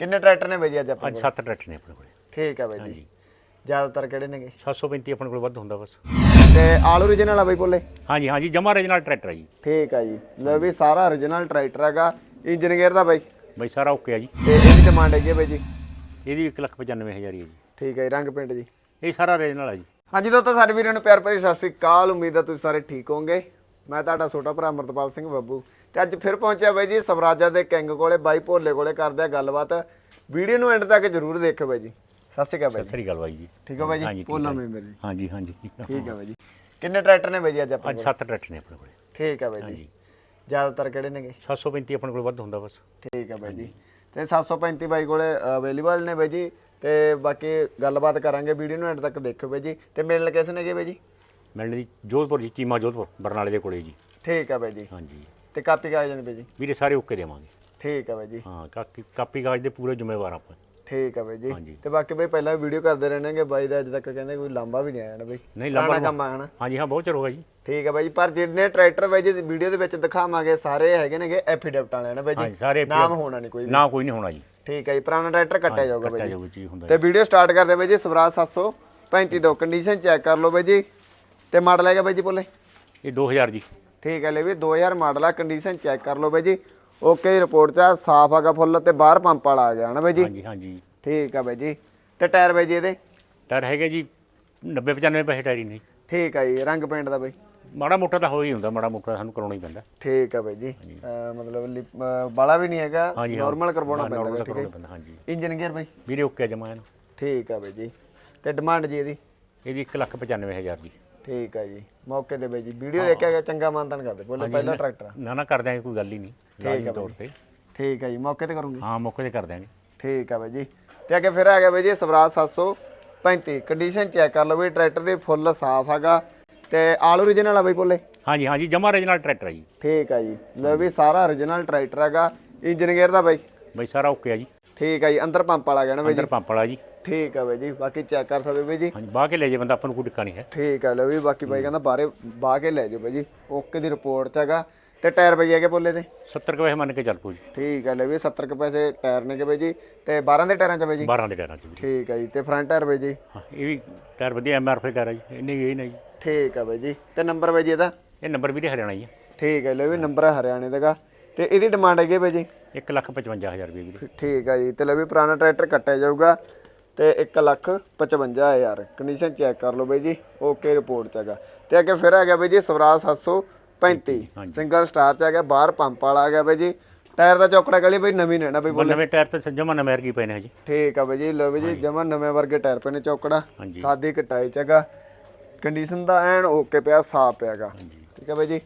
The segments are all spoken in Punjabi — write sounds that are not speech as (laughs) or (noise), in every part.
ਕਿੰਨੇ ਟਰੈਕਟਰ ਨੇ ਬਾਈ ਜੀ ਅੱਜ ਆਪਣੇ ਅੱਜ ਕੋਲ? ਸੱਤ ਟਰੈਕਟਰ ਨੇ ਆਪਣੇ ਕੋਲੇ। ਠੀਕ ਹੈ ਬਾਈ ਜੀ। ਹਾਂਜੀ। ਜ਼ਿਆਦਾਤਰ ਕਿਹੜੇ ਨੇਗੇ 735 ਆਪਣੇ ਕੋਲ ਵੱਧ ਹੁੰਦਾ ਬਸ। ਤੇ ਆਲ ਓਰੀਜਨਲ ਆ ਬਾਈ ਬੋਲੇ ਹਾਂਜੀ ਹਾਂਜੀ ਜਮਾ ਰੀਜਨਲ ਟਰੈਕਟਰ ਆ ਜੀ। ਠੀਕ ਆ ਜੀ। ਲੈ ਵੀ ਸਾਰਾ ਓਰੀਜਨਲ ਟਰੈਕਟਰ ਹੈਗਾ। ਇੰਜਨ ਗੇਅਰ ਦਾ ਬਾਈ? ਬਈ ਸਾਰਾ ਓਕੇ ਆ ਜੀ। ਤੇ ਇਹਦੀ ਡਿਮਾਂਡ ਹੈਗੀ ਹੈ ਬਾਈ ਜੀ? ਇਹਦੀ 1,95,000 ਹੀ ਹੈ ਜੀ। ਠੀਕ ਹੈ ਜੀ ਰੰਗ ਪਿੰਡ ਜੀ। ਇਹ ਸਾਰਾ ਰੀਜਨਲ ਆ ਜੀ। ਹਾਂਜੀ ਦੋਸਤੋ ਸਾਰੇ ਵੀਰਾਂ ਨੂੰ ਪਿਆਰ ਭਰੀ ਸਤਿ ਸ੍ਰੀ ਅਕਾਲ। ਉਮੀਦ ਹੈ ਤੁਸੀਂ ਸਾਰੇ ਠੀਕ ਹੋਵੋਗੇ। ਮੈਂ ਤੁਹਾਡਾ ਛੋਟਾ ਭਰਾ ਅਮਰਤਪਾਲ ਸਿੰਘ ਬੱਬੂ। ਤੇ ਅੱਜ ਫਿਰ ਪਹੁੰਚਿਆ ਬਾਈ ਜੀ ਸਵਰਾਜਾ ਦੇ ਕਿੰਗ ਕੋਲੇ ਬਾਈ ਭੋਲੇ ਕੋਲੇ ਕਰਦੇ ਆ ਗੱਲਬਾਤ। ਵੀਡੀਓ ਨੂੰ ਐਂਡ ਤੱਕ ਜਰੂਰ ਦੇਖਿਓ ਬਾਈ ਜੀ। ਸਤਿ ਸ੍ਰੀ ਅਕਾਲ ਬਾਈ ਜੀ। ਸਹੀ ਗੱਲ ਬਾਈ ਜੀ। ਠੀਕ ਹੋ ਬਾਈ ਹਾਂਜੀ, ਜੀ ਠੀਕ ਭੋਲਾ ਹੈ। ਮੈਂਬਰ ਜੀ। ਹਾਂਜੀ ਹਾਂਜੀ। ਠੀਕ ਹੈ ਬਾਈ ਜੀ। ਕਿੰਨੇ ਟਰੈਕਟਰ ਨੇ ਬਾਈ ਜੀ ਅੱਜ ਆਪਣੇ ਅੱਜ ਕੋਲ? ਸੱਤ ਟਰੈਕਟਰ ਨੇ ਆਪਣੇ ਕੋਲੇ। ਠੀਕ ਹੈ ਬਾਈ ਜੀ। ਹਾਂਜੀ। ਜ਼ਿਆਦਾਤਰ ਕਿਹੜੇ ਨੇਗੇ? 735 ਆਪਣੇ ਕੋਲ ਵੱਧ ਹੁੰਦਾ ਬਸ। ਠੀਕ ਹੈ ਬਾਈ ਜੀ। ਤੇ 735 ਬਾਈ ਕੋਲੇ ਅਵੇਲੇਬਲ ਨੇ ਬਾਈ ਜੀ। ਤੇ ਬਾਕੀ ਗੱਲਬਾਤ ਕਰਾਂਗੇ ਵੀਡੀਓ ਨੂੰ ਐਂਡ ਤੱਕ ਦੇਖਿਓ ਬਾਈ ਜੀ। ਤੇ ਮੇਨ ਲੋਕੇਸ਼ਨ ਹੈਗੀ ਬਾਈ ਜੀ? ਮਿਲਣ ਦੀ ਜੋਧਪੁਰ ਜੀ ਚੀਮਾ ਜੋਧਪੁਰ ਬਰਨਾਲੇ ਦੇ ਕੋਲੇ ਜੀ। ਠੀਕ ਹੈ ਬਾਈ ਜੀ। ਹਾਂਜੀ। ਤੇ ਕਾਪੀ ਕਾਗਜ਼ ਨੇ ਬਾਈ ਜੀ। ਵੀਰੇ ਸਾਰੇ ਓਕੇ ਦੇਵਾਂਗੇ। ਠੀਕ ਹੈ ਬਾਈ ਜੀ। ਹਾਂ ਕਾਪੀ ਕਾਪੀ ਕਾਗਜ਼ ਦੇ ਪੂਰੇ ਜ਼ਿੰਮੇਵਾਰ ਆਪਾਂ। ਠੀਕ ਹੈ ਬਾਈ ਜੀ। ਹਾਂਜੀ। ਤੇ ਬਾਕੀ ਬਾਈ ਪਹਿਲਾਂ ਵੀ ਵੀਡੀਓ ਕਰਦੇ ਰਹਿਣਗੇ ਬਾਈ ਦਾ ਅੱਜ ਤੱਕ ਕਹਿੰਦੇ ਕੋਈ ਲਾਂਬਾ ਵੀ ਨਹੀਂ ਆਇਆ ਨਾ ਬਾਈ ਨਹੀਂ ਪੁਰਾਣਾ ਲੰਬਾ ਕੰਮ ਆਣਾ ਹਾਂਜੀ ਹਾਂ ਬਹੁਤ ਚਿਰ ਹੋ ਗਿਆ ਜੀ। ਠੀਕ ਹੈ ਬਾਈ ਜੀ ਪਰ ਜਿਹੜੇ ਟਰੈਕਟਰ ਬਾਈ ਜੀ ਵੀਡੀਓ ਦੇ ਵਿੱਚ ਦਿਖਾਵਾਂਗੇ ਸਾਰੇ ਹੈਗੇ ਨੇਗੇ ਐਫੀਡੈਪਟ ਵਾਲੇ ਨੇ ਬਾਈ ਹਾਂਜੀ ਜੀ ਸਾਰੇ ਨਾਮ ਹੋਣਾ ਨਹੀਂ ਕੋਈ ਵੀ। ਨਾ ਕੋਈ ਨਹੀਂ ਹੋਣਾ ਜੀ। ਠੀਕ ਹੈ ਜੀ ਪੁਰਾਣਾ ਟਰੈਕਟਰ ਕੱਟਿਆ ਜਾਊਗਾ ਬਾਈ ਕੱਟਿਆ ਜੀ। ਜਾਊਗਾ ਜੀ ਹੁੰਦਾ ਤੇ ਵੀਡੀਓ ਸਟਾਰਟ ਕਰਦੇ ਬਾਈ ਜੀ ਸਵਰਾਜ 735 ਤੋਂ ਕੰਡੀਸ਼ਨ ਚੈੱਕ ਕਰ ਲਓ ਬਾਈ ਜੀ। ਤੇ ਮਾਡਲ ਹੈਗਾ ਬਾਈ ਜੀ ਬੋਲੇ ਇਹ 2000 ਜੀ। ਠੀਕ ਹੈ ਲੈ ਵੀ 2000 ਮਾਡਲ ਆ ਕੰਡੀਸ਼ਨ ਚੈੱਕ ਕਰ ਲਓ ਬਾਈ ਜੀ। ਓਕੇ ਰਿਪੋਰਟ ਚ ਸਾਫ਼ ਹੈਗਾ ਫੁੱਲ ਤੇ ਬਾਹਰ ਪੰਪ ਵਾਲਾ ਆ ਗਿਆ ਨਾ ਬਾਈ ਜੀ? ਹਾਂਜੀ ਹਾਂਜੀ। ਠੀਕ ਆ ਬਾਈ ਜੀ। ਤੇ ਟਾਇਰ ਬਾਈ ਜੀ ਇਹਦੇ? ਟਾਇਰ ਹੈਗੇ ਜੀ 90 95 ਪੈਸੇ ਟਾਇਰ ਹੀ ਨਹੀਂ ਠੀਕ ਆ ਜੀ ਰੰਗ ਪੇਂਟ ਦਾ ਬਾਈ। ਮਾੜਾ ਮੋਟਾ ਤਾਂ ਹੋ ਹੀ ਹੁੰਦਾ ਮਾੜਾ ਮੋਟਾ ਸਾਨੂੰ ਕਰਾਉਣਾ ਹੀ ਪੈਂਦਾ। ਠੀਕ ਆ ਬਾਈ ਜੀ। ਮਤਲਬ ਬਾਲਾ ਵੀ ਨਹੀਂ ਹੈਗਾ। ਨਾਰਮਲ ਕਰਵਾਉਣਾ ਪੈਂਦਾ ਠੀਕ ਹੈ ਹਾਂਜੀ। ਇੰਜਨ ਗੇਅਰ ਬਾਈ। ਵੀਰੇ ਓਕੇ ਜਮਾ ਇਹਨੂੰ। ਠੀਕ ਆ ਬਾਈ ਜੀ। ਤੇ ਡਿਮਾਂਡ ਜੀ ਇਹਦੀ? ਇਹਦੀ 1,95,000 ਜੀ ਠੀਕ ਆ ਜੀ ਮੌਕੇ ਤੇ ਬਾਈ ਜੀ ਵੀਡੀਓ ਦੇਖ ਕੇ ਚੰਗਾ ਮਾਨਤਨ ਕਰਦੇ ਬੋਲੇ ਪਹਿਲਾ ਟਰੈਕਟਰ। ਨਾ ਨਾ ਕਰ ਦਿਆਂਗੇ ਕੋਈ ਗੱਲ ਹੀ ਨਹੀਂ ਲਾਜ਼ਮੀ ਤੌਰ ਤੇ। ਠੀਕ ਆ ਜੀ ਮੌਕੇ ਤੇ ਕਰੂੰਗੇ। ਹਾਂ ਮੌਕੇ ਤੇ ਕਰ ਦਿਆਂਗੇ। ਠੀਕ ਆ ਬਾਈ ਜੀ। ਤੇ ਅੱਗੇ ਫਿਰ ਆ ਗਿਆ ਬਾਈ ਜੀ ਸਵਰਾਜ 735 ਕੰਡੀਸ਼ਨ ਚੈੱਕ ਕਰ ਲਓ ਵੀ ਟਰੈਕਟਰ ਦੀ ਫੁੱਲ ਸਾਫ਼ ਹੈਗਾ। ਤੇ ਆਲ ਓਰੀਜਨਲ ਆ ਬਾਈ ਬੋਲੇ? ਹਾਂਜੀ ਹਾਂਜੀ ਜਮਾ ਰੀਜਨਲ ਟਰੈਕਟਰ ਆ ਜੀ। ਠੀਕ ਆ ਜੀ। ਲੈ ਵੀ ਸਾਰਾ ਓਰੀਜਨਲ ਟਰੈਕਟਰ ਹੈਗਾ। ਇੰਜਨ ਗੇਅਰ ਦਾ ਬਾਈ? ਬਈ ਸਾਰਾ ਓਕੇ ਆ ਜੀ। ਠੀਕ ਆ ਜੀ ਅੰਦਰ ਪੰਪ ਵਾਲਾ ਨਾ ਬਾਈ ਜੀ। ਅੰਦਰ ਪੰਪ ਵਾਲਾ ਜੀ। ਠੀਕ ਆ ਬਾਈ ਜੀ ਬਾਕੀ ਚੈੱਕ ਕਰ ਸਕਦੇ ਹੋ ਬਾਈ ਜੀ। ਹਾਂਜੀ ਬਾਹ ਕੇ ਲੈ ਜੇ ਬੰਦਾ ਆਪਾਂ ਨੂੰ ਕੋਈ ਟਿੱਕਾ ਨਹੀਂ ਹੈ। ਠੀਕ ਆ ਲੈ ਵੀ ਬਾਕੀ ਬਾਈ ਕਹਿੰਦਾ ਬਾਹਰੇ ਬਾਹ ਕੇ ਲੈ ਜਾਓ ਬਾਈ ਜੀ। ਓਕੇ ਦੀ ਰਿਪੋਰਟ ਚ ਹੈਗਾ। ਤੇ ਟਾਇਰ ਬਾਈ ਹੈਗੇ ਬੋਲੇ ਤੇ 70 ਕੁ ਪੈਸੇ ਮੰਨ ਕੇ ਚੱਲ ਪੋ ਜੀ। ਠੀਕ ਆ ਲੈ ਵੀ 70 ਕੁ ਪੈਸੇ ਟਾਇਰ ਨੇਗੇ ਬਾਈ ਜੀ। ਤੇ 12 ਦੇ ਟਾਇਰਾਂ ਚ ਬਾਈ ਜੀ? 12 ਦੇ ਟਾਇਰਾਂ ਚ ਵੀ ਠੀਕ ਆ ਜੀ ਤੇ ਫਰੰਟ ਟਾਇਰ ਬਾਈ ਜੀ? ਹਾਂ ਇਹ ਵੀ ਟਾਇਰ ਵਧੀਆ ਐਮਆਰਐਫ ਟਾਇਰ ਆ ਜੀ। ਇੰਨੇ ਹੀ ਨਹੀਂ ਜੀ। ਠੀਕ ਆ ਬਾਈ ਜੀ। ਤੇ ਨੰਬਰ ਬਾਈ ਜੀ ਇਹਦਾ? ਇਹ ਨੰਬਰ ਵੀਰੇ ਹਰਿਆਣਾ ਹੀ ਹੈ ਠੀਕ ਹੈ ਲੈ ਵੀ ਨੰਬਰ ਹੈ ਹਰਿਆਣੇ ਦਾਗਾ ਤੇ ਇਹਦੀ ਡਿਮਾਂਡ ਹੈਗੀ ਹੈ ਬਾਈ ਜੀ? 1,55,000 ਰੁਪਏ ਵੀਰੇ। ਠੀਕ ਹੈ ਜੀ ਤੇ ਲੈ ਵੀ ਪੁਰਾਣਾ ਟਰੈਕਟਰ ਕੱਟਿਆ ਜਾਊਗਾ ਤੇ 1,55,000 ਕੰਡੀਸ਼ਨ ਚੈੱਕ ਕਰ ਲਓ ਬਾਈ ਜੀ ਓਕੇ ਰਿਪੋਰਟ ਚ ਹੈਗਾ। ਤੇ ਅੱਗੇ ਫਿਰ ਆ ਗਿਆ ਬਾਈ ਜੀ ਸਵਰਾਜ 735 ਸਿੰਗਲ ਸਟਾਰ ਚ ਹੈਗਾ ਬਾਹਰ ਪੰਪ ਵਾਲਾ ਆ ਗਿਆ ਬਾਈ ਜੀ। ਟਾਇਰ ਦਾ ਚੌਕੜਾ ਗਲੀ ਬਾਈ ਨਵੀਂ ਨਾ ਬਾਈ ਉਹ ਨਵੇਂ ਟਾਇਰ ਤੇ ਜਮਾ ਨਵੇਂ ਵਰਗੀ ਪਏ ਨੇ ਜੀ ਠੀਕ ਆ ਬਾਈ ਜੀ ਲਓ ਬਾਈ ਜੀ ਜਮਾ ਨਵੇਂ ਵਰਗੇ ਟਾਇਰ ਪਏ ਨੇ ਚੌਕੜਾ। ਸਾਦੀ ਕਟਾਈ ਚ ਹੈਗਾ। ਕੰਡੀਸ਼ਨ ਦਾ ਐਨ ਓਕੇ ਪਿਆ ਸਾਫ਼ ਪਿਆਗਾ ਠੀਕ ਹੈ ਬਾਈ ਜੀ।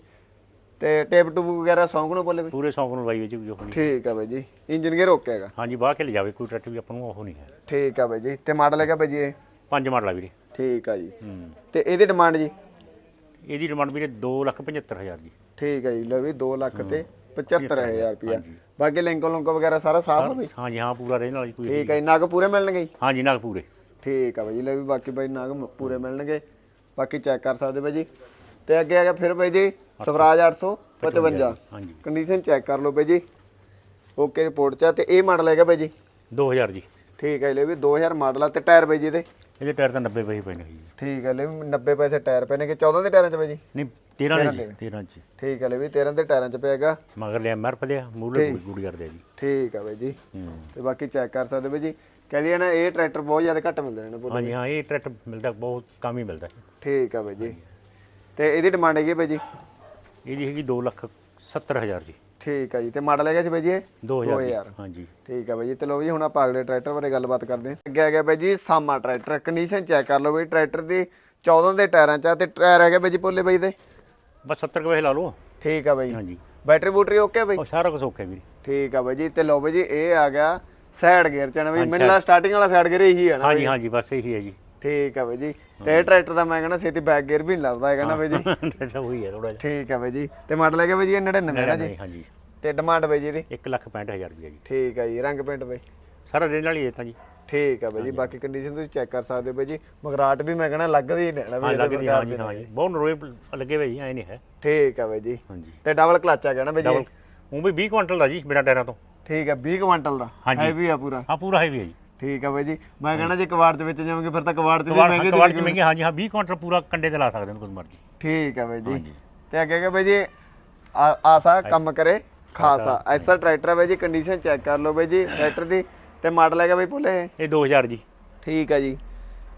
ਤੇ ਟੇਪ ਟੂਪ ਵਗੈਰਾ ਸੌਂਗ ਨੂੰ ਬੋਲੇ ਬਾਈ? ਪੂਰੇ ਸੌਂਕ ਨੂੰ ਵਿੱਚ ਵੀ ਉਹ ਨਹੀਂ ਠੀਕ ਆ ਬਾਈ ਜੀ ਇੰਜਨ ਗੇਅਰ ਓਕੇ ਹੈਗਾ? ਹਾਂਜੀ ਬਾਹ ਕੇ ਲੈ ਜਾਵੇ ਕੋਈ ਟਰੈਕਟਰ ਵੀ ਆਪਾਂ ਨੂੰ ਉਹ ਨਹੀਂ ਹੈ। ਠੀਕ ਆ ਬਾਈ ਜੀ ਤੇ ਮਾਡਲ ਹੈਗਾ ਬਾਈ ਜੀ ਇਹ? ਪੰਜ ਮਾਡਲ ਆ ਵੀਰੇ। ਠੀਕ ਆ ਜੀ। ਹੂੰ। ਤੇ ਇਹਦੀ ਡਿਮਾਂਡ ਜੀ? ਇਹਦੀ ਡਿਮਾਂਡ ਵੀਰੇ 2,75,000 ਜੀ। ਠੀਕ ਆ ਜੀ ਲਓ ਵੀ 2 ਲੱਖ ਤੇ 75000 ਰੁਪਿਆ ਬਾਕੀ ਲਿੰਕ ਲੁੰਕ ਵਗੈਰਾ ਸਾਰਾ ਸਾਫ਼ ਆ ਬਾਈ? ਹਾਂਜੀ ਹਾਂ ਪੂਰਾ ਰਹਿਣ ਵਾਲੀ ਕੋਈ ਠੀਕ ਆ ਜੀ ਨਗ ਪੂਰੇ ਮਿਲਣਗੇ ਜੀ? ਹਾਂਜੀ ਨਾਲ ਪੂਰੇ। ਠੀਕ ਆ ਬਾਈ ਜੀ ਲੈ ਵੀ ਬਾਕੀ ਬਾਈ ਨਗ ਮ- ਪੂਰੇ ਮਿਲਣਗੇ। ਬਾਕੀ ਚੈੱਕ ਕਰ ਸਕਦੇ ਬਾਈ ਜੀ। ਤੇ ਅੱਗੇ ਆ ਗਿਆ ਫਿਰ ਬਾਈ ਜੀ ਸਵਰਾਜ 855 ਹਾਂਜੀ। ਕੰਡੀਸ਼ਨ ਚੈੱਕ ਕਰ ਲਓ ਬਾਈ ਜੀ। ਓਕੇ ਰਿਪੋਰਟ ਚ ਆ ਤੇ ਇਹ ਮਾਡਲ ਹੈਗਾ ਬਾਈ ਜੀ। 2000 ਜੀ। ਠੀਕ ਹੈ ਲੈ ਵੀ 2000 ਮਾਡਲ ਆ ਤੇ ਟਾਇਰ ਬਾਈ ਜੀ ਇਹਦੇ। ਇਹਦੇ ਟਾਇਰ ਤਾਂ 90 ਪੈਸੇ ਜੀ। ਠੀਕ ਹੈ ਲੈ ਵੀ 90 ਪੈਸੇ ਟਾਇਰ ਨੇ ਕਿ 14 ਦੇ ਟਾਇਰਾਂ ਚ ਬਾਈ ਜੀ? ਨਹੀਂ 13 ਨੇ ਜੀ 13 ਚ। ਠੀਕ ਹੈ ਲੈ ਵੀ 13 ਦੇ ਟਾਇਰਾਂ ਚ ਪਿਆਗਾ ਮਗਰ ਲਿਆ ਐਮਆਰਐਫ ਦੇ ਮੂਲੇ ਗੁੜੀ ਕਰਦੇ ਜੀ। ਠੀਕ ਹੈ ਬਾਈ ਜੀ। ਤੇ ਬਾਕੀ ਚੈੱਕ ਕਰ ਸਕਦੇ ਬਾਈ ਜੀ। ਕਹਿੰਦੀ ਨਾ ਇਹ ਟਰੈਕਟਰ ਬਹੁਤ ਜ਼ਿਆਦਾ ਘੱਟ ਮਿਲਦੇ ਨੇ। ਹਾਂਜੀ ਹਾਂ ਇਹ ਟਰੈਕਟਰ ਮਿਲਦਾ ਬਹੁਤ ਕਮ ਹੀ ਮਿਲਦਾ। ਠੀਕ ਹੈ ਬਾਈ ਜੀ। ਤੇ ਇਹਦੀ ਡਿਮਾਂਡ ਹੈਗੀ ਬਾਈ ਜੀ? ਇਹਦੀ ਹੈਗੀ 2,70,000 ਜੀ। ਠੀਕ ਹੈ ਜੀ ਤੇ ਮਾਡਲ ਹੈਗਾ ਸੀ ਬਾਈ ਜੀ ਇਹ? 2000 ਜੀ। 2000 ਹਾਂਜੀ। ਠੀਕ ਹੈ ਬਾਈ ਜੀ ਤੇ ਲੋ ਜੀ ਹੁਣ ਆਪਾਂ ਅਗਲੇ ਟਰੈਕਟਰ ਬਾਰੇ ਗੱਲਬਾਤ ਕਰਦੇ ਹਾਂ। ਅੱਗੇ ਆ ਗਿਆ ਬਾਈ ਜੀ ਸਾਮਾ ਟਰੈਕਟਰ ਕੰਡੀਸ਼ਨ ਚੈੱਕ ਕਰ ਲਓ ਬਾਈ ਟਰੈਕਟਰ ਦੀ 14 ਦੇ ਟਾਇਰਾਂ ਚ ਆ ਤੇ ਟਾਇਰ ਹੈਗੇ ਬਾਈ ਜੀ ਭੋਲੇ ਬਾਈ ਦੇ? ਬਸ 70 ਕੁ ਪੈਸੇ ਲਾ ਲਓ। ਠੀਕ ਹੈ ਬਾਈ ਹਾਂਜੀ। ਬੈਟਰੀ ਬੂਟਰੀ ਓਕੇ ਬਾਈ ਉਹ ਸਾਰਾ ਕੁਝ ਓਕੇ ਵੀਰੇ। ਠੀਕ ਆ ਬਾਈ ਜੀ ਤੇ ਲੋ ਬਾਈ ਜੀ ਇਹ ਆ ਗਿਆ ਸਾਈਡ ਗੇਅਰ ਚ ਨਾ ਬਾਈ ਮੈਨੂੰ ਲਾ ਸਟਾਰਟਿੰਗ ਵਾਲਾ ਸਾਈਡ ਗੇਅਰ ਇਹੀ ਹੈ ਨਾ ਹਾਂਜੀ ਹਾਂਜੀ ਬਸ ਇਹੀ ਹੈ ਜੀ। ਠੀਕ ਆ ਬਾਈ ਜੀ। ਤੇ ਇਹ ਟਰੈਕਟਰ ਦਾ ਮੈਂ ਕਹਿੰਦਾ ਛੇਤੀ ਬੈਕ ਗੇਅਰ ਵੀ ਨਹੀਂ ਲੱਭਦਾ ਹੈਗਾ ਨਾ ਬਾਈ ਜੀ। (laughs) ਟਰੈਕਟਰ ਉਹੀ ਹੈ ਥੋੜਾ ਜਿਹਾ। ਠੀਕ ਆ ਬਾਈ ਜੀ। ਤੇ ਮਾਡਲ ਹੈਗਾ ਬਾਈ ਜੀ ਇਹ 99 ਹੈ ਨਾ ਜੀ? ਹਾਂਜੀ। ਤੇ ਡਿਮਾਂਡ ਬਾਈ ਜੀ ਇਹਦੀ? 1,65,000 ਰੁਪਏ ਜੀ। ਠੀਕ ਆ ਜੀ ਰੰਗ ਪੇਂਟ ਬਾਈ। ਸਾਰਾ ਰੇਂਜ ਵਾਲੀ ਹੈ ਤਾਂ ਜੀ। ਠੀਕ ਆ ਬਾਈ ਜੀ ਬਾਕੀ ਕੰਡੀਸ਼ਨ ਤੁਸੀਂ ਚੈੱਕ ਕਰ ਸਕਦੇ ਹੋ ਬਾਈ ਜੀ। ਮਗਰਾਟ ਵੀ ਮੈਂ ਕਹਿੰਦਾ ਲੱਗਦੀ ਹੀ ਲੈਣਾ ਹਾਂ ਬਾਈ ਲੱਗੇ ਜੀ ਹਾਂ ਜੀ। ਬਹੁਤ ਨਰੋਏ ਲੱਗੇ ਹੋਏ ਜੀ ਐ ਨਹੀਂ ਹੈ। ਠੀਕ ਆ ਬਾਈ ਜੀ। ਹਾਂਜੀ। ਤੇ ਡਬਲ ਕਲਚ ਆ ਗਿਆ ਨਾ ਬਾਈ ਜੀ ਉਹ ਵੀ 20 ਕੁਇੰਟਲ ਦਾ ਜੀ ਬਿਨਾ ਟਾਇਰਾਂ ਤੋਂ। ਠੀਕ ਹੈ 20 ਕੁਇੰਟਲ ਦਾ। ਹੈਵੀ ਆ ਪੂਰਾ। ਹਾਂ ਪੂਰਾ ਹੈਵੀ ਹੈ ਜੀ। ਠੀਕ ਆ ਬਾਈ ਜੀ। ਮੈਂ ਕਹਿੰਦਾ ਜੇ ਕਵਾੜ ਦੇ ਵਿੱਚ ਜਾਵਾਂਗੇ ਫਿਰ ਤਾਂ ਕਵਾੜ 'ਚ ਵੀ ਮਹਿੰਗੇ ਕਵਾੜ ਚ ਦੇ ਮਹਿੰਗੇ ਹਾਂਜੀ ਹਾਂ 20 ਕੁਇੰਟਲ ਪੂਰਾ ਕੰਡੇ ਤੇ ਲਾ ਸਕਦੇ ਨੇ ਕੋਈ ਮਰਜ਼ੀ। ਠੀਕ ਆ ਬਾਈ ਜੀ। ਤੇ ਅੱਗੇ ਕਿ ਬਾਈ ਜੀ ਆ- ਆਸਾ ਕੰਮ ਕਰੇ ਖਾਸਾ ਐਸਾ ਟਰੈਕਟਰ ਹੈ ਬਾਈ ਜੀ ਕੰਡੀਸ਼ਨ ਚੈੱਕ ਕਰ ਲਓ ਬਾਈ ਜੀ ਟਰੈਕਟਰ ਦੀ। ਤੇ ਮਾਡਲ ਹੈਗਾ ਬਾਈ ਭੁੱਲੇ? ਇਹ 2000 ਜੀ। ਠੀਕ ਆ ਜੀ।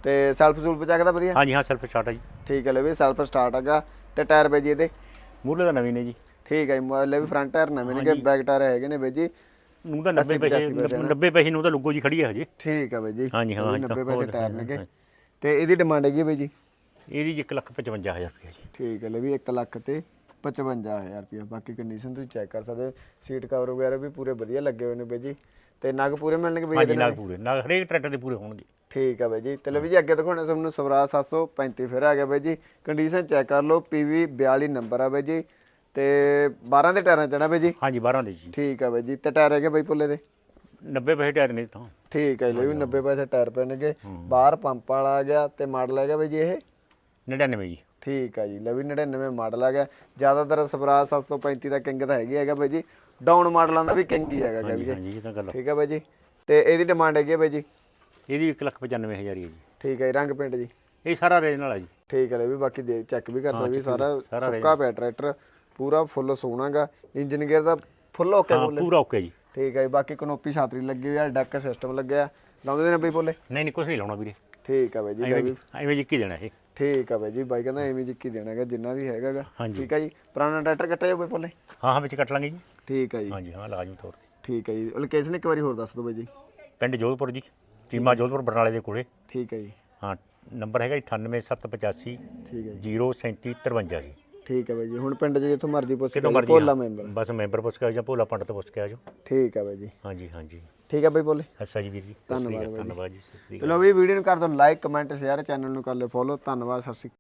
ਤੇ ਸੈਲਫ ਸੂਲਫ ਚੱਕਦਾ ਵਧੀਆ? ਹਾਂਜੀ ਹਾਂ ਸੈਲਫ ਸਟਾਰਟ ਹੈ ਜੀ। ਠੀਕ ਹੈ ਲੈ ਵੀ ਸੈਲਫ ਸਟਾਰਟ ਹੈਗਾ। ਤੇ ਟਾਇਰ ਬਾਈ ਜੀ ਇਹਦੇ? ਮੂਰਲੇ ਦਾ ਨਵੀਂ ਨੇ ਜੀ। ਠੀਕ ਹੈ ਜੀ ਲੈ ਵੀ ਫਰੰਟ ਟਾਇਰ ਨਵੇਂ ਨੇ ਬੈਕ ਟਾਇਰ ਹੈਗੇ ਨੇ ਬਾਈ ਜੀ। ਨੂੰ ਤਾਂ 90 ਪੈਸੇ 90 ਪੈਸੇ ਨੂੰ ਤਾਂ ਲੁੱਗੋ ਜੀ ਖੜੀ ਹੈ ਹਜੇ। ਠੀਕ ਹੈ ਬਾਈ ਜੀ। ਹਾਂਜੀ, ਹਾਂ, ਇਹ ਵੀ ਹਾਂਜੀ, 90 ਪੈਸੇ ਹੋਰ, ਟਾਇਰ ਹਾਂ, ਨੇਗੇ ਹਾਂ। ਤੇ ਇਹਦੀ ਡਿਮਾਂਡ ਹੈਗੀ ਬਾਈ ਜੀ? ਇਹਦੀ 155000 ਰੁਪਏ ਜੀ। ਠੀਕ ਹੈ ਲੈ ਵੀ 1 ਲੱਖ ਤੇ 55000 ਰੁਪਏ ਬਾਕੀ ਕੰਡੀਸ਼ਨ ਤੁਸੀਂ ਚੈੱਕ ਕਰ ਸਕਦੇ ਹੋ। ਸੀਟ ਕਵਰ ਵਗੈਰਾ ਵੀ ਪੂਰੇ ਵਧੀਆ ਲੱਗੇ ਹੋਏ ਨੇ ਬਾਈ ਜੀ। ਤੇ ਨਗ ਪੂਰੇ ਮਿਲਣਗੇ ਬਾਈ ਨਾਲ ਨਾਲ? ਪੂਰੇ। ਨਾਲ ਹਰੇਕ ਟਰੈਕਟਰ ਦੇ ਪੂਰੇ ਹੋਣਗੇ। ਠੀਕ ਹੈ ਬਾਈ ਜੀ। ਤੇ ਲਓ ਵੀ ਜੀ ਅੱਗੇ ਦਿਖਾਉਣਾ ਸਭ ਨੂੰ ਸਵਰਾਜ 735 ਫਿਰ ਆ ਗਿਆ ਬਾਈ ਜੀ। ਕੰਡੀਸ਼ਨ ਚੈੱਕ ਕਰ ਲਓ ਪੀਵੀ 42 ਨੰਬਰ ਆ ਬਾਈ ਜੀ। ਤੇ 12 ਦੇ ਟਾਇਰਾਂ ਚੜਾ ਬਾਈ ਜੀ? ਹਾਂਜੀ 12 ਦੇ ਜੀ। ਠੀਕ ਹੈ ਬਾਈ ਜੀ ਤੇ ਟਾਇਰ ਹੈਗੇ ਬਾਈ ਪੁੱਲੇ ਦੇ? 90 ਪੈਸੇ ਟਾਇਰ ਨੇ ਤਾਂ ਠੀਕ ਹੈ ਜੀ ਲਓ ਵੀ 90 ਪੈਸੇ ਟਾਇਰ ਪੈਣਗੇ। ਬਾਹਰ ਪੰਪ ਵਾਲਾ ਆ ਗਿਆ ਤੇ ਮਾਡਲ ਹੈਗਾ ਬਾਈ ਜੀ ਇਹ? 99 ਜੀ। ਠੀਕ ਆ ਜੀ ਲੈ ਵੀ 99 ਮਾਡਲ ਆ ਗਿਆ। ਜ਼ਿਆਦਾਤਰ ਸਵਰਾਜ 735 ਦਾ ਕਿੰਗ ਤਾਂ ਹੈਗੀ ਹੈਗਾ ਬਾਈ ਜੀ। ਡਾਊਨ ਮਾਡਲਾਂ ਦਾ ਵੀ ਕਿੰਗ ਹੀ ਹੈਗਾ ਕਹਿ ਲਈਏ ਹਾਂਜੀ ਇਹ ਤਾਂ ਗੱਲ ਆ। ਠੀਕ ਆ ਬਾਈ ਜੀ ਤੇ ਇਹਦੀ ਡਿਮਾਂਡ ਹੈਗੀ ਹੈ ਬਾਈ ਜੀ? ਇਹਦੀ 195000 ਹੀ ਹੈ ਜੀ। ਠੀਕ ਹੈ ਰੰਗ ਪਿੰਡ ਜੀ। ਇਹ ਸਾਰਾ ਰੇਂਜ ਨਾਲ ਆ ਜੀ। ਠੀਕ ਹੈ ਲੈ ਵੀ ਬਾਕੀ ਚੈੱਕ ਵੀ ਕਰ ਸਕਦੇ ਸਾਰਾ ਸੁੱਕਾ ਪਿਆ ਟਰੈਕਟਰ। ਪੂਰਾ ਫੁੱਲ ਸੋਹਣਾਗਾ ਇੰਜਨ ਗੇਅਰ ਦਾ ਫੁੱਲ ਓਕੇ ਹਾਂ ਬੋਲੇ ਪੂਰਾ ਓਕੇ ਜੀ। ਠੀਕ ਹੈ ਜੀ ਬਾਕੀ ਕਨੋਪੀ ਛਾਤਰੀ ਲੱਗੀ ਹੋਈ ਆ ਡੈਕ ਸਿਸਟਮ ਲੱਗਿਆ। ਲਾਉਂਦੇ ਨੇ ਬਈ ਬੋਲੇ ਨਹੀਂ ਨਹੀਂ ਕੁਝ ਨਹੀਂ ਲਾਉਣਾ ਵੀਰੇ। ਠੀਕ ਆ ਬਾਈ ਜੀ ਐਵੇਂ ਜੀ। ਜਿੱਕੀ ਦੇਣਾ ਇਹ। ਠੀਕ ਆ ਬਾਈ ਜੀ ਬਾਈ ਕਹਿੰਦਾ ਐਵੇਂ ਜਿੱਕੀ ਦੇਣਾਗਾ ਜਿੰਨਾ ਵੀ ਹੈਗਾਗਾ। ਹਾਂਜੀ। ਠੀਕ ਆ ਜੀ ਪੁਰਾਣਾ ਟਰੈਕਟਰ ਕੱਟਿਆ ਜਾ ਬਈ ਬੋਲੇ ਹਾਂ ਹਾਂ ਵਿੱਚ ਕੱਟ ਲਾਂਗੇ ਜੀ। ਠੀਕ ਆ ਜੀ। ਹਾਂਜੀ ਹਾਂ ਲਾਜ਼ਮੀ ਤੌਰ ਤੇ ਠੀਕ ਹੈ ਜੀ ਲੋਕੇਸ਼ਨ ਇੱਕ ਵਾਰੀ ਹੋਰ ਦੱਸ ਦਿਓ ਬਾਈ ਜੀ। ਪਿੰਡ ਜੋਧਪੁਰ ਜੀ ਟੀਮਾ ਜੋਧਪੁਰ ਬਰਨਾਲੇ ਦੇ ਕੋਲੇ। ਠੀਕ ਹੈ ਜੀ। ਹਾਂ ਨੰਬਰ ਹੈਗਾ 98785 ਠੀਕ ਹੈ ਜੀ। 03753 ਜੀ। ਠੀਕ ਹੈ ਬਾਈ ਜੀ ਹੁਣ ਪਿੰਡ 'ਚ ਜਿੱਥੋਂ ਮਰਜ਼ੀ ਪੁੱਛ ਕੇ ਮਰਜ਼ੀ ਭੋਲਾ ਮੈਂਬਰ ਬਸ ਮੈਂਬਰ ਪੁੱਛ ਕੇ ਆ ਜਾਂ ਭੋਲਾ ਪੰਡਤ ਪੁੱਛ ਕੇ ਆ ਜਾਓ ਠੀਕ ਹੈ ਬਾਈ ਜੀ। ਹਾਂਜੀ ਹਾਂਜੀ। ਠੀਕ ਹੈ ਬਾਈ ਬੋਲੇ ਅੱਛਾ ਜੀ ਵੀਰ ਜੀ। ਸਤਿ ਸ੍ਰੀ ਧੰਨਵਾਦ ਅਕਾਲ ਜੀ। ਧੰਨਵਾਦ ਜੀ ਸਤਿ ਸ੍ਰੀ ਅਕਾਲ। ਚਲੋ ਵੀ ਵੀਡੀਓ ਨੂੰ ਕਰ ਦਿਓ ਲਾਈਕ ਕਮੈਂਟ ਸ਼ੇਅਰ ਚੈਨਲ ਨੂੰ ਕਰ ਲਿਓ ਫੋਲੋ ਧੰਨਵਾਦ ਸਤਿ ਸ਼੍ਰੀ ਅਕਾਲ।